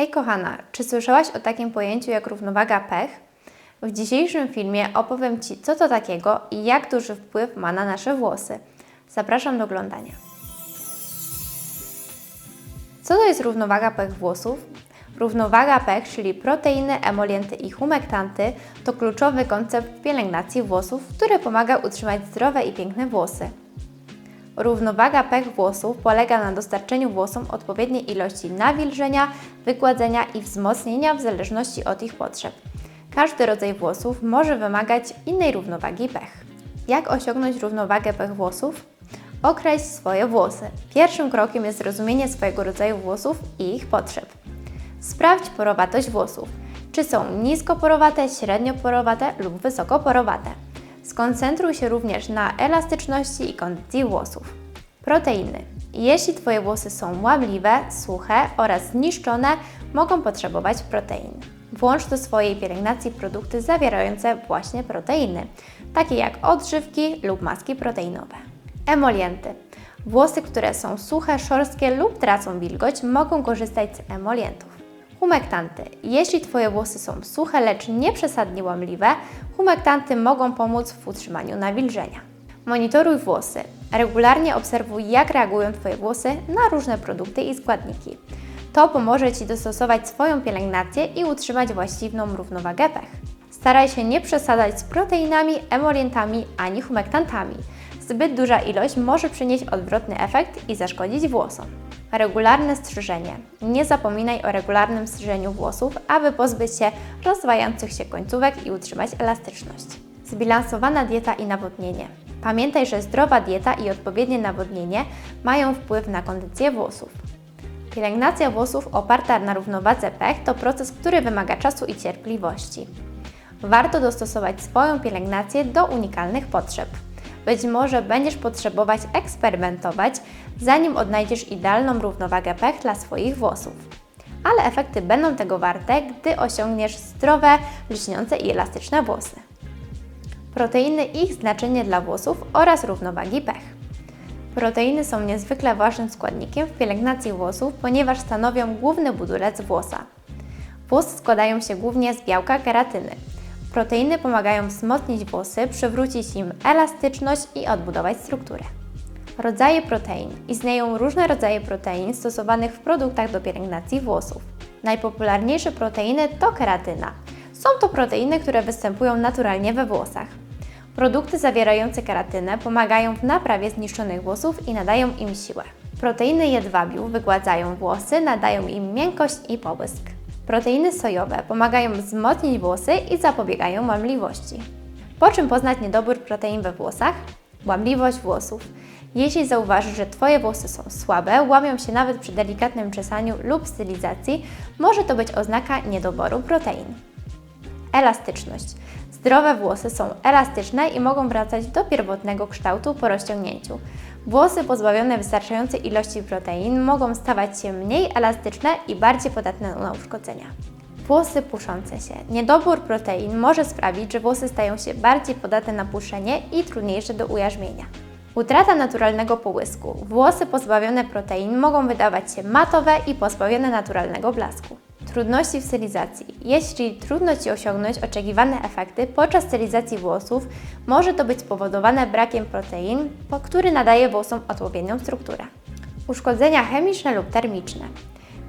Hej kochana, czy słyszałaś o takim pojęciu jak równowaga pech? W dzisiejszym filmie opowiem Ci, co to takiego i jak duży wpływ ma na nasze włosy. Zapraszam do oglądania. Co to jest równowaga pech włosów? Równowaga pech, czyli proteiny, emolienty i humektanty, to kluczowy koncept pielęgnacji włosów, który pomaga utrzymać zdrowe i piękne włosy. Równowaga pech włosów polega na dostarczeniu włosom odpowiedniej ilości nawilżenia, wygładzenia i wzmocnienia w zależności od ich potrzeb. Każdy rodzaj włosów może wymagać innej równowagi pech. Jak osiągnąć równowagę pech włosów? Określ swoje włosy. Pierwszym krokiem jest zrozumienie swojego rodzaju włosów i ich potrzeb. Sprawdź porowatość włosów. Czy są niskoporowate, średnioporowate lub wysokoporowate. Skoncentruj się również na elastyczności i kondycji włosów. Proteiny. Jeśli Twoje włosy są łamliwe, suche oraz zniszczone, mogą potrzebować protein. Włącz do swojej pielęgnacji produkty zawierające właśnie proteiny, takie jak odżywki lub maski proteinowe. Emolienty. Włosy, które są suche, szorstkie lub tracą wilgoć, mogą korzystać z emolientów. Humektanty. Jeśli Twoje włosy są suche, lecz nie przesadnie łamliwe, humektanty mogą pomóc w utrzymaniu nawilżenia. Monitoruj włosy. Regularnie obserwuj, jak reagują Twoje włosy na różne produkty i składniki. To pomoże Ci dostosować swoją pielęgnację i utrzymać właściwą równowagę pech. Staraj się nie przesadzać z proteinami, emolientami ani humektantami. Zbyt duża ilość może przynieść odwrotny efekt i zaszkodzić włosom. Regularne strzyżenie. Nie zapominaj o regularnym strzyżeniu włosów, aby pozbyć się rozwajających się końcówek i utrzymać elastyczność. Zbilansowana dieta i nawodnienie. Pamiętaj, że zdrowa dieta i odpowiednie nawodnienie mają wpływ na kondycję włosów. Pielęgnacja włosów oparta na równowadze pech to proces, który wymaga czasu i cierpliwości. Warto dostosować swoją pielęgnację do unikalnych potrzeb. Być może będziesz potrzebować eksperymentować, zanim odnajdziesz idealną równowagę pech dla swoich włosów. Ale efekty będą tego warte, gdy osiągniesz zdrowe, lśniące i elastyczne włosy. Proteiny i ich znaczenie dla włosów oraz równowagi pech. Proteiny są niezwykle ważnym składnikiem w pielęgnacji włosów, ponieważ stanowią główny budulec włosa. Włosy składają się głównie z białka keratyny, Proteiny pomagają wzmocnić włosy, przywrócić im elastyczność i odbudować strukturę. Rodzaje protein. Istnieją różne rodzaje protein stosowanych w produktach do pielęgnacji włosów. Najpopularniejsze proteiny to keratyna. Są to proteiny, które występują naturalnie we włosach. Produkty zawierające keratynę pomagają w naprawie zniszczonych włosów i nadają im siłę. Proteiny jedwabiu wygładzają włosy, nadają im miękkość i pobłysk. Proteiny sojowe pomagają wzmocnić włosy i zapobiegają łamliwości. Po czym poznać niedobór protein we włosach? Łamliwość włosów. Jeśli zauważysz, że Twoje włosy są słabe, łamią się nawet przy delikatnym czesaniu lub stylizacji, może to być oznaka niedoboru protein. Elastyczność. Zdrowe włosy są elastyczne i mogą wracać do pierwotnego kształtu po rozciągnięciu. Włosy pozbawione wystarczającej ilości protein mogą stawać się mniej elastyczne i bardziej podatne na uszkodzenia. Włosy puszące się. Niedobór protein może sprawić, że włosy stają się bardziej podatne na puszenie i trudniejsze do ujarzmienia. Utrata naturalnego połysku. Włosy pozbawione protein mogą wydawać się matowe i pozbawione naturalnego blasku. Trudności w stylizacji. Jeśli trudno Ci osiągnąć oczekiwane efekty podczas stylizacji włosów, może to być spowodowane brakiem protein, który nadaje włosom odpowiednią strukturę. Uszkodzenia chemiczne lub termiczne.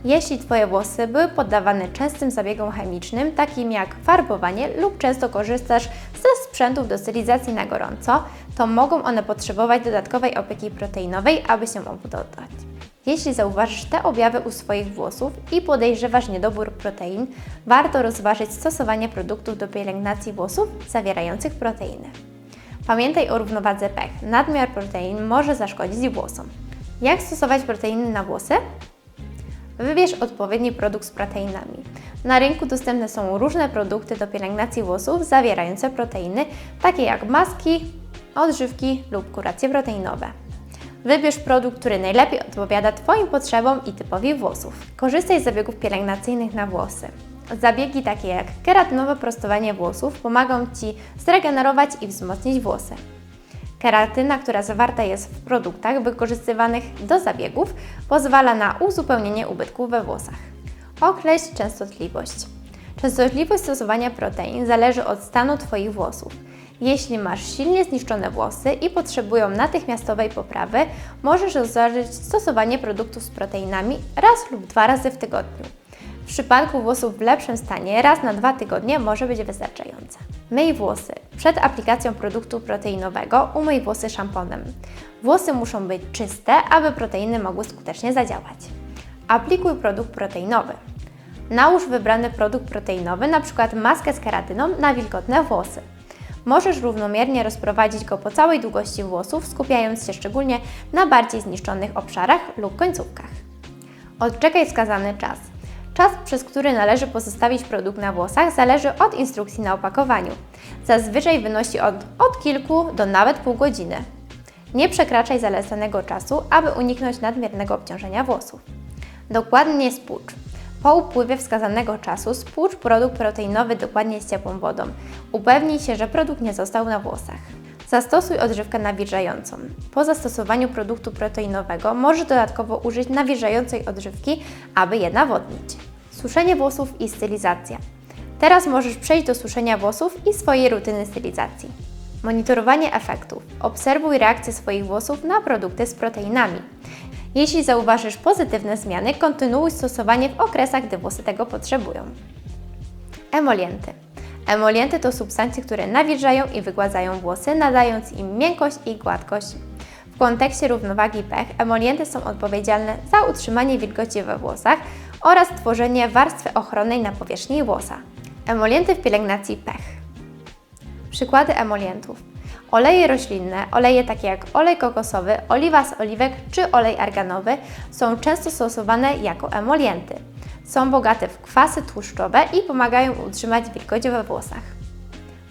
Jeśli Twoje włosy były poddawane częstym zabiegom chemicznym, takim jak farbowanie lub często korzystasz ze sprzętów do stylizacji na gorąco, to mogą one potrzebować dodatkowej opieki proteinowej, aby się obudować. Jeśli zauważysz te objawy u swoich włosów i podejrzewasz niedobór protein, warto rozważyć stosowanie produktów do pielęgnacji włosów zawierających proteiny. Pamiętaj o równowadze pech. Nadmiar protein może zaszkodzić włosom. Jak stosować proteiny na włosy? Wybierz odpowiedni produkt z proteinami. Na rynku dostępne są różne produkty do pielęgnacji włosów zawierające proteiny, takie jak maski, odżywki lub kuracje proteinowe. Wybierz produkt, który najlepiej odpowiada Twoim potrzebom i typowi włosów. Korzystaj z zabiegów pielęgnacyjnych na włosy. Zabiegi takie jak keratynowe prostowanie włosów pomagą Ci zregenerować i wzmocnić włosy. Keratyna, która zawarta jest w produktach wykorzystywanych do zabiegów, pozwala na uzupełnienie ubytków we włosach. Określ częstotliwość. Częstotliwość stosowania protein zależy od stanu Twoich włosów. Jeśli masz silnie zniszczone włosy i potrzebują natychmiastowej poprawy, możesz rozważyć stosowanie produktów z proteinami raz lub dwa razy w tygodniu. W przypadku włosów w lepszym stanie raz na dwa tygodnie może być wystarczające. Myj włosy. Przed aplikacją produktu proteinowego umyj włosy szamponem. Włosy muszą być czyste, aby proteiny mogły skutecznie zadziałać. Aplikuj produkt proteinowy. Nałóż wybrany produkt proteinowy, np. maskę z keratyną, na wilgotne włosy. Możesz równomiernie rozprowadzić go po całej długości włosów, skupiając się szczególnie na bardziej zniszczonych obszarach lub końcówkach. Odczekaj wskazany czas. Czas, przez który należy pozostawić produkt na włosach, zależy od instrukcji na opakowaniu. Zazwyczaj wynosi od, od kilku do nawet pół godziny. Nie przekraczaj zalecanego czasu, aby uniknąć nadmiernego obciążenia włosów. Dokładnie spłucz. Po upływie wskazanego czasu spłucz produkt proteinowy dokładnie z ciepłą wodą. Upewnij się, że produkt nie został na włosach. Zastosuj odżywkę nawilżającą. Po zastosowaniu produktu proteinowego możesz dodatkowo użyć nawilżającej odżywki, aby je nawodnić. Suszenie włosów i stylizacja. Teraz możesz przejść do suszenia włosów i swojej rutyny stylizacji. Monitorowanie efektów. Obserwuj reakcję swoich włosów na produkty z proteinami. Jeśli zauważysz pozytywne zmiany, kontynuuj stosowanie w okresach, gdy włosy tego potrzebują. Emolienty. Emolienty to substancje, które nawilżają i wygładzają włosy, nadając im miękkość i gładkość. W kontekście równowagi pH emolienty są odpowiedzialne za utrzymanie wilgoci we włosach oraz tworzenie warstwy ochronnej na powierzchni włosa. Emolienty w pielęgnacji pH. Przykłady emolientów. Oleje roślinne, oleje takie jak olej kokosowy, oliwa z oliwek czy olej arganowy są często stosowane jako emolienty. Są bogate w kwasy tłuszczowe i pomagają utrzymać wilgoć we włosach.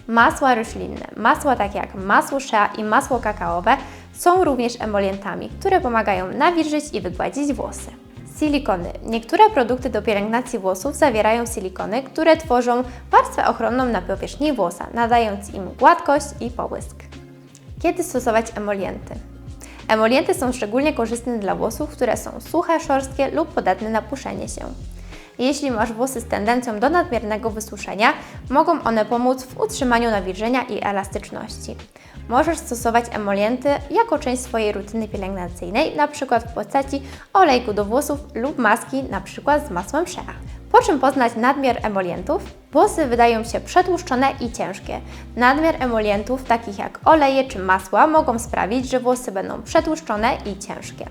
Masła roślinne, masła takie jak masło shea i masło kakaowe są również emolientami, które pomagają nawilżyć i wygładzić włosy. Silikony. Niektóre produkty do pielęgnacji włosów zawierają silikony, które tworzą warstwę ochronną na powierzchni włosa, nadając im gładkość i połysk. Kiedy stosować emolienty? Emolienty są szczególnie korzystne dla włosów, które są suche, szorstkie lub podatne na puszenie się. Jeśli masz włosy z tendencją do nadmiernego wysuszenia, mogą one pomóc w utrzymaniu nawilżenia i elastyczności. Możesz stosować emolienty jako część swojej rutyny pielęgnacyjnej, np. w postaci olejku do włosów lub maski, np. z masłem shea. Po czym poznać nadmiar emolientów? Włosy wydają się przetłuszczone i ciężkie. Nadmiar emolientów, takich jak oleje czy masła, mogą sprawić, że włosy będą przetłuszczone i ciężkie.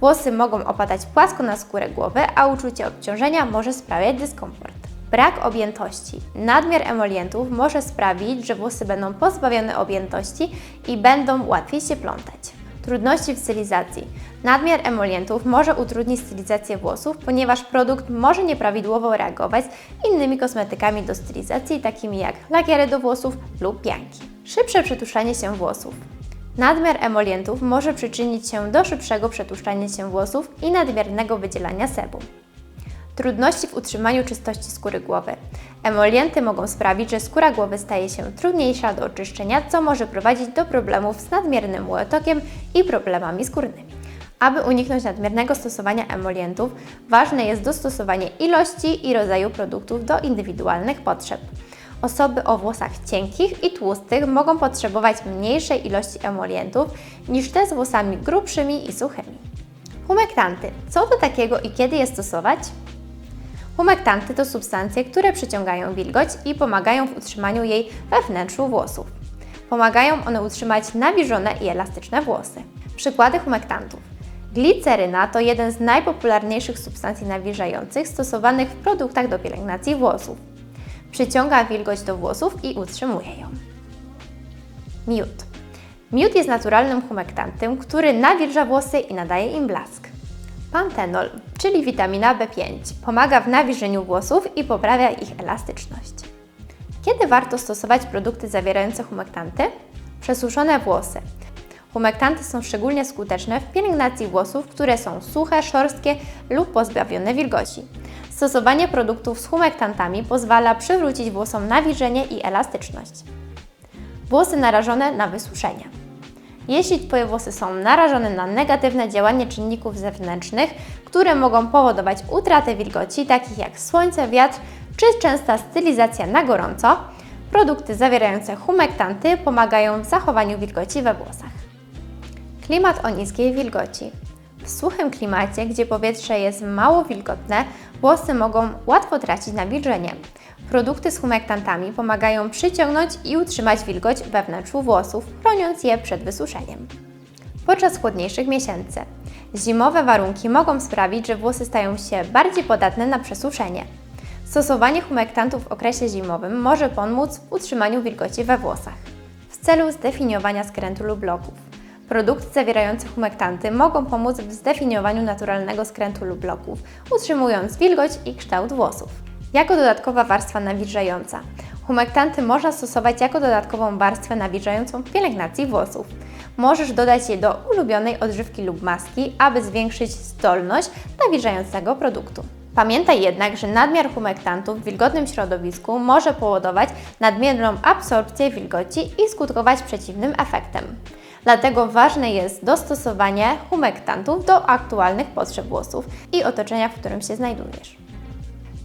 Włosy mogą opadać płasko na skórę głowy, a uczucie obciążenia może sprawiać dyskomfort. Brak objętości. Nadmiar emolientów może sprawić, że włosy będą pozbawione objętości i będą łatwiej się plątać. Trudności w stylizacji. Nadmiar emolientów może utrudnić stylizację włosów, ponieważ produkt może nieprawidłowo reagować z innymi kosmetykami do stylizacji, takimi jak lakiery do włosów lub pianki. Szybsze przetłuszczanie się włosów. Nadmiar emolientów może przyczynić się do szybszego przetłuszczania się włosów i nadmiernego wydzielania sebum. Trudności w utrzymaniu czystości skóry głowy. Emolienty mogą sprawić, że skóra głowy staje się trudniejsza do oczyszczenia, co może prowadzić do problemów z nadmiernym łotokiem i problemami skórnymi. Aby uniknąć nadmiernego stosowania emolientów, ważne jest dostosowanie ilości i rodzaju produktów do indywidualnych potrzeb. Osoby o włosach cienkich i tłustych mogą potrzebować mniejszej ilości emolientów niż te z włosami grubszymi i suchymi. Humektanty. Co to takiego i kiedy je stosować? Humektanty to substancje, które przyciągają wilgoć i pomagają w utrzymaniu jej we wnętrzu włosów. Pomagają one utrzymać nawilżone i elastyczne włosy. Przykłady humektantów. Gliceryna to jeden z najpopularniejszych substancji nawilżających stosowanych w produktach do pielęgnacji włosów. Przyciąga wilgoć do włosów i utrzymuje ją. Miód. Miód jest naturalnym humektantem, który nawilża włosy i nadaje im blask. Pantenol, czyli witamina B5, pomaga w nawilżeniu włosów i poprawia ich elastyczność. Kiedy warto stosować produkty zawierające humektanty? Przesuszone włosy. Humektanty są szczególnie skuteczne w pielęgnacji włosów, które są suche, szorstkie lub pozbawione wilgoci. Stosowanie produktów z humektantami pozwala przywrócić włosom nawilżenie i elastyczność. Włosy narażone na wysuszenie. Jeśli Twoje włosy są narażone na negatywne działanie czynników zewnętrznych, które mogą powodować utratę wilgoci, takich jak słońce, wiatr czy częsta stylizacja na gorąco. Produkty zawierające humektanty pomagają w zachowaniu wilgoci we włosach. Klimat o niskiej wilgoci. W suchym klimacie, gdzie powietrze jest mało wilgotne, włosy mogą łatwo tracić nawilżenie. Produkty z humektantami pomagają przyciągnąć i utrzymać wilgoć we wnętrzu włosów, chroniąc je przed wysuszeniem. Podczas chłodniejszych miesięcy. Zimowe warunki mogą sprawić, że włosy stają się bardziej podatne na przesuszenie. Stosowanie humektantów w okresie zimowym może pomóc w utrzymaniu wilgoci we włosach. W celu zdefiniowania skrętu lub bloków. Produkty zawierające humektanty mogą pomóc w zdefiniowaniu naturalnego skrętu lub bloków, utrzymując wilgoć i kształt włosów. Jako dodatkowa warstwa nawilżająca. Humektanty można stosować jako dodatkową warstwę nawilżającą w pielęgnacji włosów. Możesz dodać je do ulubionej odżywki lub maski, aby zwiększyć zdolność nawilżającego produktu. Pamiętaj jednak, że nadmiar humektantów w wilgotnym środowisku może powodować nadmierną absorpcję wilgoci i skutkować przeciwnym efektem. Dlatego ważne jest dostosowanie humektantów do aktualnych potrzeb włosów i otoczenia, w którym się znajdujesz.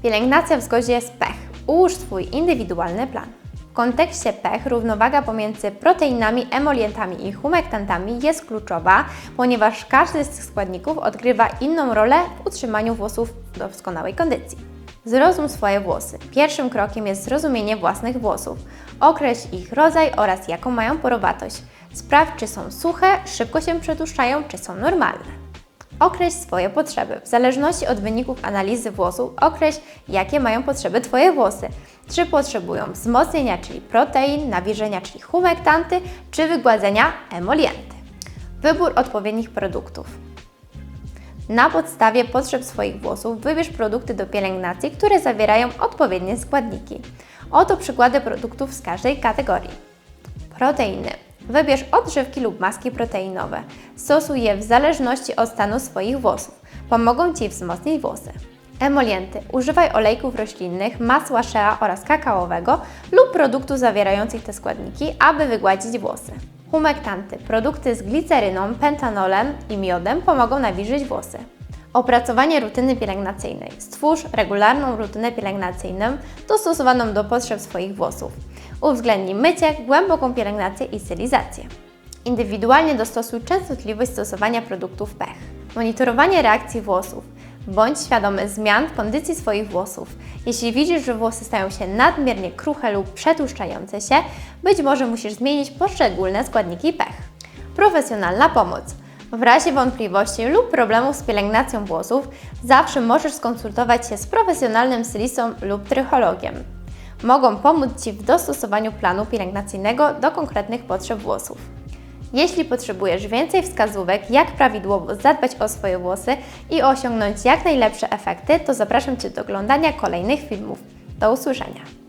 Pielęgnacja w zgodzie z pech. Ułóż swój indywidualny plan. W kontekście pech równowaga pomiędzy proteinami, emolientami i humektantami jest kluczowa, ponieważ każdy z tych składników odgrywa inną rolę w utrzymaniu włosów w doskonałej kondycji. Zrozum swoje włosy. Pierwszym krokiem jest zrozumienie własnych włosów. Określ ich rodzaj oraz jaką mają porowatość. Sprawdź, czy są suche, szybko się przetłuszczają, czy są normalne. Określ swoje potrzeby. W zależności od wyników analizy włosów określ, jakie mają potrzeby Twoje włosy. Czy potrzebują wzmocnienia, czyli protein, nawilżenia, czyli humektanty, czy wygładzenia, emolienty. Wybór odpowiednich produktów. Na podstawie potrzeb swoich włosów wybierz produkty do pielęgnacji, które zawierają odpowiednie składniki. Oto przykłady produktów z każdej kategorii. Proteiny. Wybierz odżywki lub maski proteinowe. Stosuj je w zależności od stanu swoich włosów. Pomogą Ci wzmocnić włosy. Emolienty. Używaj olejków roślinnych, masła shea oraz kakaowego lub produktów zawierających te składniki, aby wygładzić włosy. Humektanty. Produkty z gliceryną, pentanolem i miodem pomogą nawilżyć włosy. Opracowanie rutyny pielęgnacyjnej. Stwórz regularną rutynę pielęgnacyjną dostosowaną do potrzeb swoich włosów. Uwzględnij mycie, głęboką pielęgnację i stylizację. Indywidualnie dostosuj częstotliwość stosowania produktów pech. Monitorowanie reakcji włosów. Bądź świadomy zmian w kondycji swoich włosów. Jeśli widzisz, że włosy stają się nadmiernie kruche lub przetłuszczające się, być może musisz zmienić poszczególne składniki pech. Profesjonalna pomoc. W razie wątpliwości lub problemów z pielęgnacją włosów, zawsze możesz skonsultować się z profesjonalnym stylistą lub trychologiem. Mogą pomóc Ci w dostosowaniu planu pielęgnacyjnego do konkretnych potrzeb włosów. Jeśli potrzebujesz więcej wskazówek, jak prawidłowo zadbać o swoje włosy i osiągnąć jak najlepsze efekty, to zapraszam Cię do oglądania kolejnych filmów. Do usłyszenia!